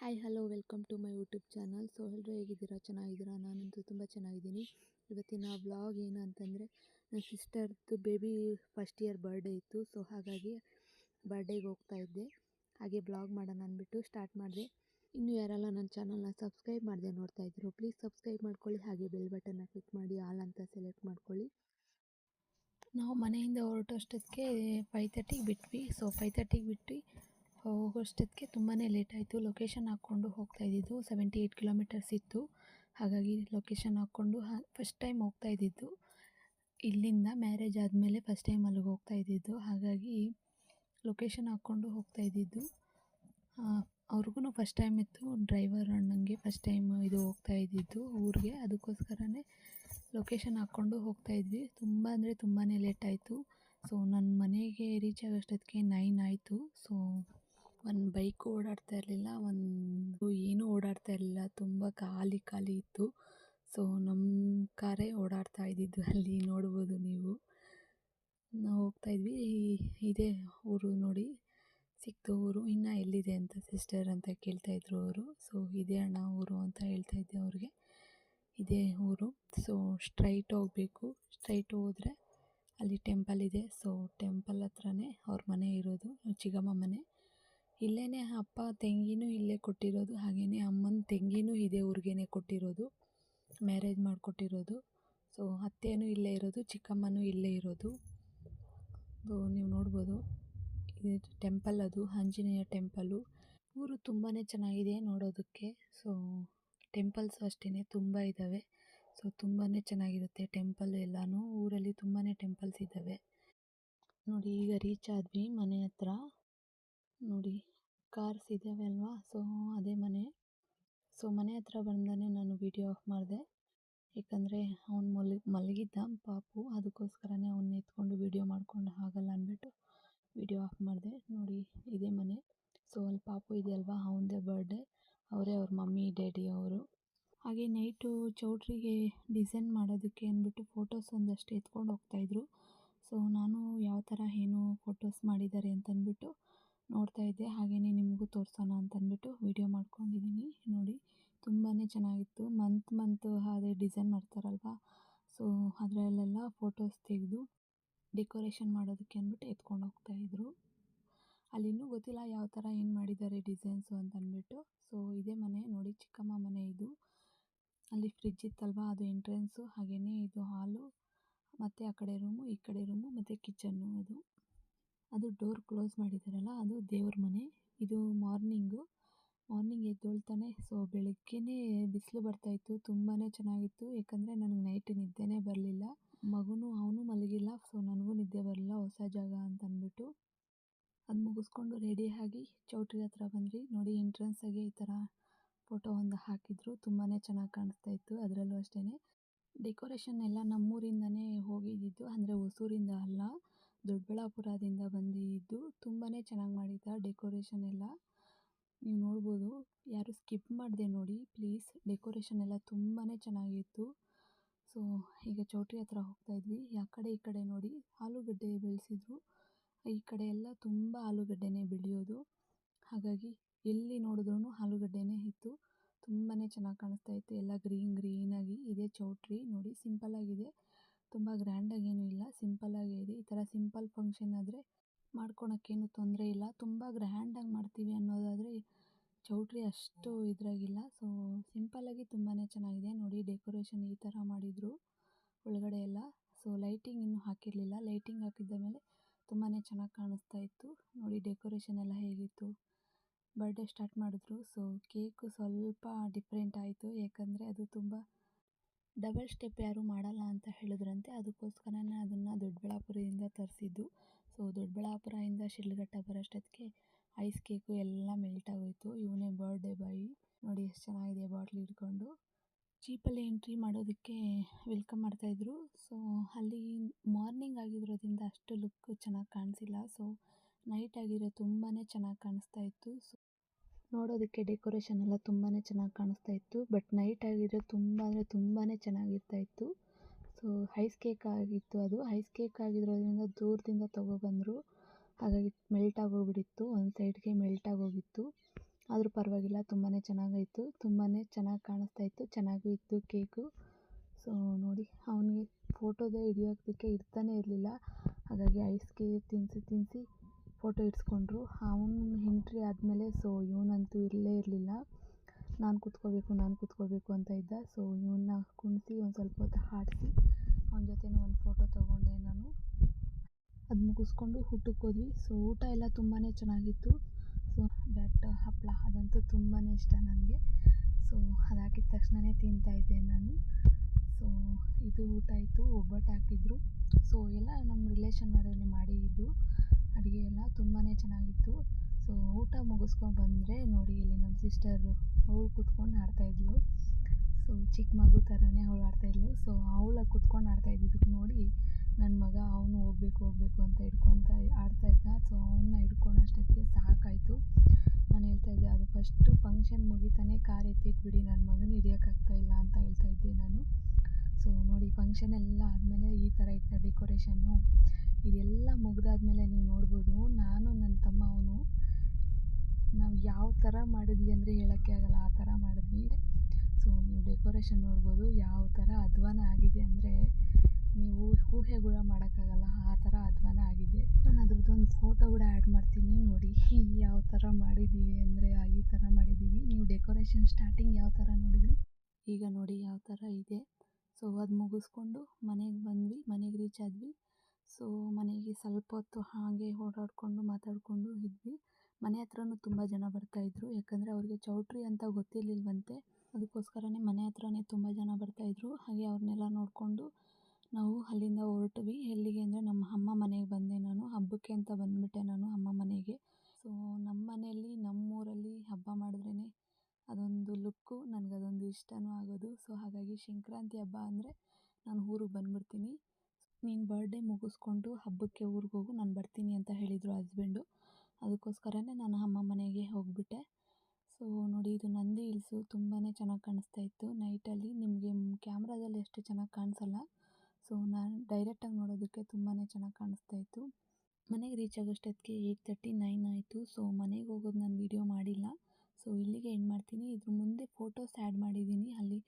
Hi hello welcome to my YouTube channel so ಎಲ್ಲರೂ ಹೇಗಿದ್ದೀರಾ? ಚೆನ್ನಾಗಿದ್ದೀರಾ? ನಾನಂತೂ ತುಂಬ ಚೆನ್ನಾಗಿದ್ದೀನಿ. ಇವತ್ತಿನ ವ್ಲಾಗ್ ಏನು ಅಂತಂದರೆ, ನನ್ನ ಸಿಸ್ಟರ್ದು ಬೇಬಿ ಫಸ್ಟ್ ಇಯರ್ ಬರ್ಡೇ ಇತ್ತು. ಸೊ ಹಾಗಾಗಿ ಬರ್ಡೇಗೆ ಹೋಗ್ತಾ ಇದ್ದೆ. ಹಾಗೆ ಬ್ಲಾಗ್ ಮಾಡೋಣ ಅಂದ್ಬಿಟ್ಟು ಸ್ಟಾರ್ಟ್ ಮಾಡಿದೆ. ಇನ್ನು ಯಾರೆಲ್ಲ ನನ್ನ ಚಾನಲ್ನ ಸಬ್ಸ್ಕ್ರೈಬ್ ಮಾಡಿದೆ ನೋಡ್ತಾ ಇದ್ರು ಪ್ಲೀಸ್ ಸಬ್ಸ್ಕ್ರೈಬ್ ಮಾಡ್ಕೊಳ್ಳಿ. ಹಾಗೆ ಬೆಲ್ ಬಟನ್ನ ಕ್ಲಿಕ್ ಮಾಡಿ, ಆಲ್ ಅಂತ ಸೆಲೆಕ್ಟ್ ಮಾಡ್ಕೊಳ್ಳಿ. ನಾವು ಮನೆಯಿಂದ ಹೊರಟೋಷ್ಟೊತ್ತಿಗೆ ಫೈವ್ ತರ್ಟಿಗೆ ಬಿಟ್ವಿ. ಸೊ ಫೈವ್ ತರ್ಟಿಗೆ ಬಿಟ್ಟು ಹೋಗೋಷ್ಟೊತ್ತಿಗೆ ತುಂಬಾ ಲೇಟ್ ಆಯಿತು. ಲೊಕೇಶನ್ ಹಾಕ್ಕೊಂಡು ಹೋಗ್ತಾ ಇದ್ದಿದ್ದು ಸೆವೆಂಟಿ ಏಯ್ಟ್ ಕಿಲೋಮೀಟರ್ಸ್ ಇತ್ತು. ಹಾಗಾಗಿ ಲೊಕೇಶನ್ ಹಾಕ್ಕೊಂಡು ಫಸ್ಟ್ ಟೈಮ್ ಹೋಗ್ತಾ ಇದ್ದಿದ್ದು. ಇಲ್ಲಿಂದ ಮ್ಯಾರೇಜ್ ಆದಮೇಲೆ ಫಸ್ಟ್ ಟೈಮ್ ಅಲ್ಲಿಗೆ ಹೋಗ್ತಾ ಇದ್ದಿದ್ದು. ಹಾಗಾಗಿ ಲೊಕೇಶನ್ ಹಾಕ್ಕೊಂಡು ಹೋಗ್ತಾ ಇದ್ದಿದ್ದು. ಅವ್ರಿಗೂ ಫಸ್ಟ್ ಟೈಮ್ ಇತ್ತು. ಡ್ರೈವರ್ ಅಣ್ಣಂಗೆ ಫಸ್ಟ್ ಟೈಮ್ ಇದು ಹೋಗ್ತಾ ಇದ್ದಿದ್ದು ಊರಿಗೆ. ಅದಕ್ಕೋಸ್ಕರನೇ ಲೊಕೇಶನ್ ಹಾಕ್ಕೊಂಡು ಹೋಗ್ತಾ ಇದ್ವಿ. ತುಂಬ ಅಂದರೆ ತುಂಬಾ ಲೇಟ್ ಆಯಿತು. ಸೊ ನನ್ನ ಮನೆಗೆ ರೀಚ್ ಆಗೋಷ್ಟೊತ್ತಿಗೆ ನೈನ್ ಆಯಿತು. ಸೊ ಒಂದು ಬೈಕು ಓಡಾಡ್ತಾ ಇರಲಿಲ್ಲ, ಒಂದು ಏನೂ ಓಡಾಡ್ತಾ ಇರಲಿಲ್ಲ, ತುಂಬ ಖಾಲಿ ಖಾಲಿ ಇತ್ತು. ಸೊ ನಮ್ಮ ಕಾರೇ ಓಡಾಡ್ತಾ ಇದ್ದಿದ್ದು ಅಲ್ಲಿ, ನೋಡ್ಬೋದು ನೀವು. ನಾವು ಹೋಗ್ತಾ ಇದ್ವಿ, ಇದೇ ಊರು ನೋಡಿ ಸಿಕ್ತು ಊರು, ಇನ್ನೂ ಎಲ್ಲಿದೆ ಅಂತ ಸಿಸ್ಟರ್ ಅಂತ ಕೇಳ್ತಾಯಿದ್ರು ಅವರು. ಸೊ ಇದೇ ಅಣ್ಣ ಊರು ಅಂತ ಹೇಳ್ತಾ ಇದ್ದೆ ಅವ್ರಿಗೆ. ಇದೇ ಊರು. ಸೊ ಸ್ಟ್ರೈಟ್ ಹೋಗಬೇಕು. ಸ್ಟ್ರೈಟ್ ಹೋದರೆ ಅಲ್ಲಿ ಟೆಂಪಲ್ ಇದೆ. ಸೊ ಟೆಂಪಲ್ ಹತ್ರನೇ ಅವ್ರ ಮನೆ ಇರೋದು, ಚಿಗಮ್ಮ ಮನೆ. ಇಲ್ಲೇ ಅಪ್ಪ ತಂಗಿನೂ ಇಲ್ಲೇ ಕೊಟ್ಟಿರೋದು ಹಾಗೆಯೇ ಅಮ್ಮನ ತಂಗಿನೂ ಇದೇ ಊರಿಗೇ ಕೊಟ್ಟಿರೋದು, ಮ್ಯಾರೇಜ್ ಮಾಡಿಕೊಟ್ಟಿರೋದು. ಸೊ ಅತ್ತೆಯೂ ಇಲ್ಲೇ ಇರೋದು, ಚಿಕ್ಕಮ್ಮನೂ ಇಲ್ಲೇ ಇರೋದು. ಸೊ ನೀವು ನೋಡ್ಬೋದು, ಇದು ಟೆಂಪಲ್ ಅದು, ಆಂಜನೇಯ ಟೆಂಪಲ್ಲು ಊರು ತುಂಬಾ ಚೆನ್ನಾಗಿದೆ ನೋಡೋದಕ್ಕೆ. ಸೊ ಟೆಂಪಲ್ಸು ಅಷ್ಟೇ ತುಂಬ ಇದ್ದಾವೆ ಸೊ ತುಂಬಾ ಚೆನ್ನಾಗಿರುತ್ತೆ ಟೆಂಪಲ್ ಎಲ್ಲನೂ. ಊರಲ್ಲಿ ತುಂಬಾ ಟೆಂಪಲ್ಸ್ ಇದ್ದಾವೆ ನೋಡಿ, ಈಗ ರೀಚ್ ಆದ್ವಿ ಮನೆ ಹತ್ರ. ನೋಡಿ ಕಾರ್ಸ್ ಇದ್ದಾವೆ ಅಲ್ವಾ? ಸೊ ಅದೇ ಮನೆ. ಸೊ ಮನೆ ಹತ್ರ ಬಂದಾನೆ ನಾನು ವಿಡಿಯೋ ಆಫ್ ಮಾಡಿದೆ. ಏಕೆಂದರೆ ಅವ್ನು ಮಲಗಿ ಮಲಗಿದ್ದ ಪಾಪು, ಅದಕ್ಕೋಸ್ಕರನೇ ಅವ್ನ ಎತ್ಕೊಂಡು ವಿಡಿಯೋ ಮಾಡ್ಕೊಂಡು ಆಗಲ್ಲ ಅಂದ್ಬಿಟ್ಟು ವಿಡಿಯೋ ಆಫ್ ಮಾಡಿದೆ. ನೋಡಿ, ಇದೇ ಮನೆ. ಸೊ ಅಲ್ಲಿ ಪಾಪು ಇದೆಯಲ್ವಾ ಅವನದೇ ಬರ್ಡೇ ಅವರೇ ಅವ್ರ ಮಮ್ಮಿ ಡ್ಯಾಡಿ ಅವರು. ಹಾಗೆ ನೈಟು ಚೌಟ್ರಿಗೆ ಡಿಸೈನ್ ಮಾಡೋದಕ್ಕೆ ಅಂದ್ಬಿಟ್ಟು ಫೋಟೋಸ್ ಒಂದಷ್ಟು ಎತ್ಕೊಂಡು ಹೋಗ್ತಾಯಿದ್ರು ಸೊ ನಾನು ಯಾವ ಥರ ಏನು ಫೋಟೋಸ್ ಮಾಡಿದ್ದಾರೆ ಅಂತಂದ್ಬಿಟ್ಟು ನೋಡ್ತಾ ಇದ್ದೆ. ಹಾಗೆಯೇ ನಿಮಗೂ ತೋರಿಸೋಣ ಅಂತಂದ್ಬಿಟ್ಟು ವಿಡಿಯೋ ಮಾಡ್ಕೊಂಡಿದ್ದೀನಿ ನೋಡಿ ತುಂಬಾ ಚೆನ್ನಾಗಿತ್ತು. ಮಂತ್ ಮಂತ್ ಅದೇ ಡಿಸೈನ್ ಮಾಡ್ತಾರಲ್ವ? ಸೊ ಅದರಲ್ಲೆಲ್ಲ ಫೋಟೋಸ್ ತೆಗೆದು ಡೆಕೋರೇಷನ್ ಮಾಡೋದಕ್ಕೆ ಅಂದ್ಬಿಟ್ಟು ಎತ್ಕೊಂಡು ಹೋಗ್ತಾಯಿದ್ರು ಅಲ್ಲಿ ಇನ್ನೂ ಗೊತ್ತಿಲ್ಲ ಯಾವ ಥರ ಏನು ಮಾಡಿದ್ದಾರೆ ಡಿಸೈನ್ಸು ಅಂತಂದ್ಬಿಟ್ಟು ಸೊ ಇದೇ ಮನೆ. ನೋಡಿ, ಚಿಕ್ಕಮ್ಮ ಮನೆ ಇದು. ಅಲ್ಲಿ ಫ್ರಿಜ್ ಇತ್ತಲ್ವ? ಅದು ಎಂಟ್ರೆನ್ಸು ಹಾಗೆಯೇ ಇದು ಹಾಲು ಮತ್ತು ಆ ಕಡೆ ರೂಮು ಈ ಕಡೆ ರೂಮು ಮತ್ತು ಕಿಚನ್ನು ಅದು. ಅದು ಡೋರ್ ಕ್ಲೋಸ್ ಮಾಡಿದ್ದಾರಲ್ಲ ಅದು ದೇವ್ರ ಮನೆ. ಇದು ಮಾರ್ನಿಂಗು ಮಾರ್ನಿಂಗ್ ಎದ್ದೊಳ್ತಾನೆ. ಸೊ ಬೆಳಗ್ಗೆನೇ ಬಿಸಿಲು ಬರ್ತಾಯಿತ್ತು ತುಂಬಾ ಚೆನ್ನಾಗಿತ್ತು. ಯಾಕಂದರೆ ನನಗೆ ನೈಟ್ ನಿದ್ದೆನೇ ಬರಲಿಲ್ಲ. ಮಗುನೂ ಅವನು ಮಲಗಿಲ್ಲ. ಸೊ ನನಗೂ ನಿದ್ದೆ ಬರಲಿಲ್ಲ. ಹೊಸ ಜಾಗ ಅಂತ ಅಂದ್ಬಿಟ್ಟು ಅದು ಮುಗಿಸ್ಕೊಂಡು ರೆಡಿಯಾಗಿ ಚೌಟ್ರಿ ಹತ್ರ ಬಂದ್ವಿ. ನೋಡಿ ಎಂಟ್ರೆನ್ಸಾಗೆ ಈ ಥರ ಫೋಟೋ ಒಂದು ಹಾಕಿದ್ರು. ತುಂಬಾ ಚೆನ್ನಾಗಿ ಕಾಣಿಸ್ತಾ ಇತ್ತು ಅದರಲ್ಲೂ ಅಷ್ಟೇ ಡೆಕೋರೇಷನ್ ಎಲ್ಲ ನಮ್ಮೂರಿಂದನೇ ಹೋಗಿದ್ದಿದ್ದು ಅಂದರೆ ಹೊಸೂರಿಂದ ಅಲ್ಲ. ದೊಡ್ಡಬಳ್ಳಾಪುರದಿಂದ ಬಂದಿದ್ದು ತುಂಬಾ ಚೆನ್ನಾಗಿ ಮಾಡಿದ್ದ ಡೆಕೋರೇಷನ್ ಎಲ್ಲ. ನೀವು ನೋಡ್ಬೋದು. ಯಾರು ಸ್ಕಿಪ್ ಮಾಡಿದೆ ನೋಡಿ ಪ್ಲೀಸ್ ಡೆಕೋರೇಷನ್ ಎಲ್ಲ ತುಂಬಾ ಚೆನ್ನಾಗಿತ್ತು. ಸೊ ಈಗ ಚೌಟ್ರಿ ಹತ್ರ ಹೋಗ್ತಾ ಇದ್ವಿ. ಆ ಕಡೆ ಈ ಕಡೆ ನೋಡಿ, ಆಲೂಗಡ್ಡೆ ಬೆಳೆಸಿದ್ರು. ಈ ಕಡೆ ಎಲ್ಲ ತುಂಬ ಆಲೂಗಡ್ಡೆನೇ ಬೆಳೆಯೋದು. ಹಾಗಾಗಿ ಎಲ್ಲಿ ನೋಡಿದ್ರೂ ಆಲೂಗಡ್ಡೆನೇ ಇತ್ತು. ತುಂಬಾ ಚೆನ್ನಾಗಿ ಕಾಣಿಸ್ತಾ ಇತ್ತು. ಎಲ್ಲ ಗ್ರೀನ್ ಗ್ರೀನಾಗಿ ಇದೆ ಚೌಟ್ರಿ. ನೋಡಿ ಸಿಂಪಲ್ಲಾಗಿದೆ ತುಂಬ ಗ್ರ್ಯಾಂಡಾಗೇನೂ ಇಲ್ಲ ಸಿಂಪಲ್ಲಾಗೇ ಇದೆ. ಈ ಥರ ಸಿಂಪಲ್ ಫಂಕ್ಷನ್ ಆದರೆ ಮಾಡ್ಕೊಳಕ್ಕೇನು ತೊಂದರೆ ಇಲ್ಲ. ತುಂಬ ಗ್ರ್ಯಾಂಡಾಗಿ ಮಾಡ್ತೀವಿ ಅನ್ನೋದಾದರೆ ಚೌಟ್ರಿ ಅಷ್ಟು ಇದ್ರಾಗಿಲ್ಲ. ಸೊ ಸಿಂಪಲ್ಲಾಗಿ ತುಂಬಾ ಚೆನ್ನಾಗಿದೆ. ನೋಡಿ ಡೆಕೋರೇಷನ್ ಈ ಥರ ಮಾಡಿದರು ಒಳಗಡೆ ಎಲ್ಲ. ಸೊ ಲೈಟಿಂಗ್ ಇನ್ನೂ ಹಾಕಿರಲಿಲ್ಲ. ಲೈಟಿಂಗ್ ಹಾಕಿದ್ದ ಮೇಲೆ ತುಂಬಾ ಚೆನ್ನಾಗಿ ಕಾಣಿಸ್ತಾ ಇತ್ತು. ನೋಡಿ ಡೆಕೋರೇಷನ್ ಎಲ್ಲ ಹೇಗಿತ್ತು. ಬರ್ಡೇ ಸ್ಟಾರ್ಟ್ ಮಾಡಿದ್ರು. ಸೊ ಕೇಕು ಸ್ವಲ್ಪ ಡಿಫ್ರೆಂಟ್ ಆಯಿತು. ಯಾಕಂದರೆ ಅದು ತುಂಬ ಡಬಲ್ ಸ್ಟೆಪ್ ಯಾರೂ ಮಾಡಲ್ಲ ಅಂತ ಹೇಳಿದ್ರಂತೆ. ಅದಕ್ಕೋಸ್ಕರನೇ ಅದನ್ನು ದೊಡ್ಡಬಳ್ಳಾಪುರದಿಂದ ತರಿಸಿದ್ದು. ಸೊ ದೊಡ್ಡಬಳ್ಳಾಪುರದಿಂದ ಶಿಡ್ಲಘಟ್ಟ ಬರೋಷ್ಟೊತ್ತಿಗೆ ಐಸ್ ಕೇಕು ಎಲ್ಲ ಮೆಲ್ಟ್ ಆಗೋಯಿತು. ಇವನೇ ಬರ್ಡೇ ಬಾಯ್ ನೋಡಿ ಎಷ್ಟು ಚೆನ್ನಾಗಿದೆ ಬಾಟ್ಲ್ ಹಿಡ್ಕೊಂಡು. ಚೀಪಲ್ಲಿ ಎಂಟ್ರಿ ಮಾಡೋದಕ್ಕೆ ವೆಲ್ಕಮ್ ಮಾಡ್ತಾಯಿದ್ರು. ಸೊ ಅಲ್ಲಿ ಮಾರ್ನಿಂಗ್ ಆಗಿರೋದ್ರಿಂದ ಅಷ್ಟು ಲುಕ್ ಚೆನ್ನಾಗಿ ಕಾಣಿಸಿಲ್ಲ. ಸೊ ನೈಟ್ ಆಗಿರೋ ತುಂಬಾ ಚೆನ್ನಾಗಿ ಕಾಣಿಸ್ತಾ ಇತ್ತು. ಸೊ ನೋಡೋದಕ್ಕೆ ಡೆಕೋರೇಷನ್ ಎಲ್ಲ ತುಂಬಾ ಚೆನ್ನಾಗಿ ಕಾಣಿಸ್ತಾ ಇತ್ತು. ಬಟ್ ನೈಟ್ ಆಗಿದ್ರೆ ತುಂಬ ಅಂದರೆ ತುಂಬಾ ಚೆನ್ನಾಗಿರ್ತಾ ಇತ್ತು. ಸೊ ಐಸ್ ಕೇಕ್ ಆಗಿತ್ತು ಅದು. ಐಸ್ ಕೇಕ್ ಆಗಿರೋದ್ರಿಂದ ದೂರದಿಂದ ತೊಗೊಬಂದರು ಹಾಗಾಗಿ ಮೆಲ್ಟ್ ಆಗೋಗ್ಬಿಟ್ಟಿತ್ತು. ಒಂದು ಸೈಡ್ಗೆ ಮೆಲ್ಟ್ ಆಗೋಗಿತ್ತು. ಆದರೂ ಪರವಾಗಿಲ್ಲ ತುಂಬಾ ಚೆನ್ನಾಗಾಯಿತು ತುಂಬಾ ಚೆನ್ನಾಗಿ ಕಾಣಿಸ್ತಾ ಇತ್ತು. ಚೆನ್ನಾಗೂ ಇತ್ತು ಕೇಕು. ಸೊ ನೋಡಿ, ಅವನಿಗೆ ಫೋಟೋದೇ ಹಿಡಿಯೋದಕ್ಕೆ ಇರ್ತಾನೆ ಇರಲಿಲ್ಲ. ಹಾಗಾಗಿ ಐಸ್ ಕೇಕ್ ತಿನ್ನಿಸಿ ತಿನ್ನಿಸಿ ಫೋಟೋ ಹಿಡ್ಸ್ಕೊಂಡ್ರು ಅವನು ಎಂಟ್ರಿ ಆದಮೇಲೆ ಸೊ ಇವನಂತೂ ಇರಲೇ ಇರಲಿಲ್ಲ. ನಾನು ಕೂತ್ಕೋಬೇಕು ನಾನು ಕೂತ್ಕೋಬೇಕು ಅಂತ ಇದ್ದ. ಸೊ ಇವನ್ನ ಕುಣಿಸಿ, ಒಂದು ಸ್ವಲ್ಪ ಹೊತ್ತು ಆಡಿಸಿ ಅವನ ಜೊತೆನೂ ಒಂದು ಫೋಟೋ ತೊಗೊಂಡೆ ನಾನು. ಅದು ಮುಗಿಸ್ಕೊಂಡು ಊಟಕ್ಕೆ ಹೋದ್ವಿ. ಸೊ ಊಟ ಎಲ್ಲ ತುಂಬಾ ಚೆನ್ನಾಗಿತ್ತು. ಸೊ ಬ್ಯಾಟ್ ಹಪ್ಪಳ ಅದಂತೂ ತುಂಬಾ ಇಷ್ಟ ನನಗೆ. ಸೊ ಅದು ಹಾಕಿದ ತಕ್ಷಣವೇ ತಿಂತಾಯಿದ್ದೆ ನಾನು. ಸೊ ಇದು ಊಟ ಆಯಿತು. ಒಬ್ಬಟ್ಟು ಹಾಕಿದ್ರು. ಸೊ ಎಲ್ಲ ನಮ್ಮ ರಿಲೇಷನ್ ರಿಲೇಷನ್ನವರೇ ಮಾಡಿದ್ದು. ಅಡುಗೆ ಎಲ್ಲ ತುಂಬಾ ಚೆನ್ನಾಗಿತ್ತು. ಸೊ ಊಟ ಮುಗಿಸ್ಕೊಂಡು ಬಂದರೆ ನೋಡಿ ಇಲ್ಲಿ ನಮ್ಮ ಸಿಸ್ಟರು ಅವಳು ಕೂತ್ಕೊಂಡು ಆಡ್ತಾಯಿದ್ಲು ಸೊ ಚಿಕ್ಕ ಮಗು ಥರನೇ ಅವಳು ಆಡ್ತಾಯಿದ್ಲು ಸೊ ಅವಳ ಕೂತ್ಕೊಂಡು ಆಡ್ತಾಯಿದ್ದಿದ್ದಕ್ಕೆ ನೋಡಿ ನನ್ನ ಮಗ ಅವನು ಹೋಗ್ಬೇಕು ಹೋಗ್ಬೇಕು ಅಂತ ಹಿಡ್ಕೊತ ಆಡ್ತಾಯಿದ್ದ ಸೊ ಅವನ್ನ ಹಿಡ್ಕೊಳೋಷ್ಟೊತ್ತಿಗೆ ಸಾಕಾಯಿತು. ನಾನು ಹೇಳ್ತಾ ಇದ್ದೆ, ಅದು ಫಸ್ಟು ಫಂಕ್ಷನ್ ಮುಗಿತಾನೆ ಕಾರ್ ಎತ್ತಿಟ್ಬಿಡಿ ನನ್ನ ಮಗನ ಹಿಡಿಯೋಕ್ಕಾಗ್ತಾಯಿಲ್ಲ ಅಂತ ಹೇಳ್ತಾ ಇದ್ದೆ ನಾನು. ಸೊ ನೋಡಿ ಫಂಕ್ಷನ್ ಎಲ್ಲ ಆದಮೇಲೆ ಈ ಥರ ಇತ್ತು ಡೆಕೋರೇಷನ್ನು ಇದೆಲ್ಲ ಮುಗಿದಾದ್ಮೇಲೆ ನೀವು ನೋಡ್ಬೋದು. ನಾನು ನನ್ನ ತಮ್ಮ, ಅವನು ನಾವು ಯಾವ ಥರ ಮಾಡಿದ್ವಿ ಅಂದರೆ ಹೇಳೋಕ್ಕೆ ಆಗಲ್ಲ. ಆ ಥರ ಮಾಡಿದ್ವಿ. ಸೊ ನೀವು ಡೆಕೋರೇಷನ್ ನೋಡ್ಬೋದು. ಯಾವ ಥರ ಅಧ್ವಾನ ಆಗಿದೆ ಅಂದರೆ ನೀವು ಊಹೆ ಕೂಡ ಮಾಡೋಕ್ಕಾಗಲ್ಲ. ಆ ಥರ ಅಧ್ವಾನ ಆಗಿದೆ. ನಾನು ಅದ್ರದ್ದೊಂದು ಫೋಟೋ ಕೂಡ ಆ್ಯಡ್ ಮಾಡ್ತೀನಿ. ನೋಡಿ ಯಾವ ಥರ ಮಾಡಿದ್ದೀವಿ ಅಂದರೆ ಈ ಥರ ಮಾಡಿದ್ದೀವಿ ನೀವು ಡೆಕೋರೇಷನ್ ಸ್ಟಾರ್ಟಿಂಗ್ ಯಾವ ಥರ ನೋಡಿದ್ರಿ? ಈಗ ನೋಡಿ ಯಾವ ಥರ ಇದೆ. ಸೊ ಅದು ಮುಗಿಸ್ಕೊಂಡು ಮನೆಗೆ ಬಂದ್ವಿ. ಮನೆಗೆ ರೀಚ್ ಆದ್ವಿ. ಸೊ, ಮನೆಗೆ ಸ್ವಲ್ಪ ಹೊತ್ತು ಹಾಗೆ ಓಡಾಡಿಕೊಂಡು ಮಾತಾಡಿಕೊಂಡು ಇದ್ವಿ. ಮನೆ ಹತ್ರನೂ ತುಂಬ ಜನ ಬರ್ತಾಯಿದ್ರು ಯಾಕಂದರೆ ಅವ್ರಿಗೆ ಚೌಟ್ರಿ ಅಂತ ಗೊತ್ತಿರಲಿಲ್ವಂತೆ. ಅದಕ್ಕೋಸ್ಕರನೇ ಮನೆ ಹತ್ರನೇ ತುಂಬ ಜನ ಬರ್ತಾಯಿದ್ರು ಹಾಗೆ ಅವ್ರನ್ನೆಲ್ಲ ನೋಡಿಕೊಂಡು ನಾವು ಅಲ್ಲಿಂದ ಹೊರಟ್ವಿ. ಎಲ್ಲಿಗೆ ಅಂದರೆ ನಮ್ಮ ಅಮ್ಮ ಮನೆಗೆ ಬಂದೆ ನಾನು. ಹಬ್ಬಕ್ಕೆ ಅಂತ ಬಂದುಬಿಟ್ಟೆ ನಾನು ಅಮ್ಮ ಮನೆಗೆ. ಸೊ, ನಮ್ಮ ಮನೆಯಲ್ಲಿ, ನಮ್ಮೂರಲ್ಲಿ ಹಬ್ಬ ಮಾಡಿದ್ರೇ ಅದೊಂದು ಲುಕ್ಕು, ನನಗದೊಂದು ಇಷ್ಟನೂ ಆಗೋದು. ಸೊ, ಹಾಗಾಗಿ ಸಂಕ್ರಾಂತಿ ಹಬ್ಬ ಅಂದರೆ ನಾನು ಊರಿಗೆ ಬಂದುಬಿಡ್ತೀನಿ. ನೀನು ಬರ್ಡೇ ಮುಗಿಸ್ಕೊಂಡು ಹಬ್ಬಕ್ಕೆ ಊರಿಗೆ ಹೋಗು, ನಾನು ಬರ್ತೀನಿ ಅಂತ ಹೇಳಿದರು ಹಸ್ಬೆಂಡು ಅದಕ್ಕೋಸ್ಕರನೇ ನಾನು ಅಮ್ಮ ಮನೆಗೆ ಹೋಗಿಬಿಟ್ಟೆ. ಸೊ ನೋಡಿ, ಇದು ನಂದಿ ಹಿಲ್ಸು ತುಂಬಾ ಚೆನ್ನಾಗಿ ಕಾಣಿಸ್ತಾ ಇತ್ತು. ನೈಟಲ್ಲಿ ನಿಮಗೆ ಕ್ಯಾಮ್ರಾದಲ್ಲಿ ಅಷ್ಟು ಚೆನ್ನಾಗಿ ಕಾಣಿಸಲ್ಲ. ಸೊ ನಾನು ಡೈರೆಕ್ಟಾಗಿ ನೋಡೋದಕ್ಕೆ ತುಂಬಾ ಚೆನ್ನಾಗಿ ಕಾಣಿಸ್ತಾ ಇತ್ತು. ಮನೆಗೆ ರೀಚ್ ಆಗೋಷ್ಟೊತ್ತಿಗೆ ಏಯ್ಟ್ ತರ್ಟಿ ನೈನ್ ಆಯಿತು. ಸೊ ಮನೆಗೆ ಹೋಗೋದು ನಾನು ವೀಡಿಯೋ ಮಾಡಿಲ್ಲ. ಸೊ ಇಲ್ಲಿಗೆ ಎಂಡ್ ಮಾಡ್ತೀನಿ. ಇದ್ರ ಮುಂದೆ ಫೋಟೋಸ್ ಆ್ಯಡ್ ಮಾಡಿದ್ದೀನಿ ಅಲ್ಲಿ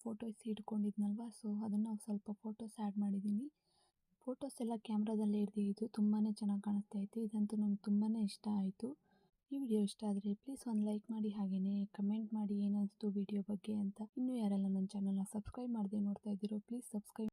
ಫೋಟೋಸ್ ಇಟ್ಕೊಂಡಿದ್ನಲ್ವ? ಸೊ ಅದನ್ನು ಸ್ವಲ್ಪ ಫೋಟೋಸ್ ಆ್ಯಡ್ ಮಾಡಿದ್ದೀನಿ ಫೋಟೋಸ್ ಎಲ್ಲ ಕ್ಯಾಮ್ರಾದಲ್ಲೇ ಹಿಡಿದಿದ್ದು ತುಂಬಾ ಚೆನ್ನಾಗಿ ಕಾಣಿಸ್ತಾ ಇತ್ತು. ಇದಂತೂ ನಂಗೆ ತುಂಬಾ ಇಷ್ಟ ಆಯಿತು. ಈ ವಿಡಿಯೋ ಇಷ್ಟ ಆದರೆ ಪ್ಲೀಸ್ ಒಂದು ಲೈಕ್ ಮಾಡಿ ಹಾಗೆಯೇ ಕಮೆಂಟ್ ಮಾಡಿ ಏನಿಸ್ತು ವಿಡಿಯೋ ಬಗ್ಗೆ ಅಂತ. ಇನ್ನೂ ಯಾರೆಲ್ಲ ನನ್ನ ಚಾನಲ್ನ ಸಬ್ಸ್ಕ್ರೈಬ್ ಮಾಡದೆ ನೋಡ್ತಾ ಇದ್ದೀರೋ ಪ್ಲೀಸ್ ಸಬ್ಸ್ಕ್ರೈಬ್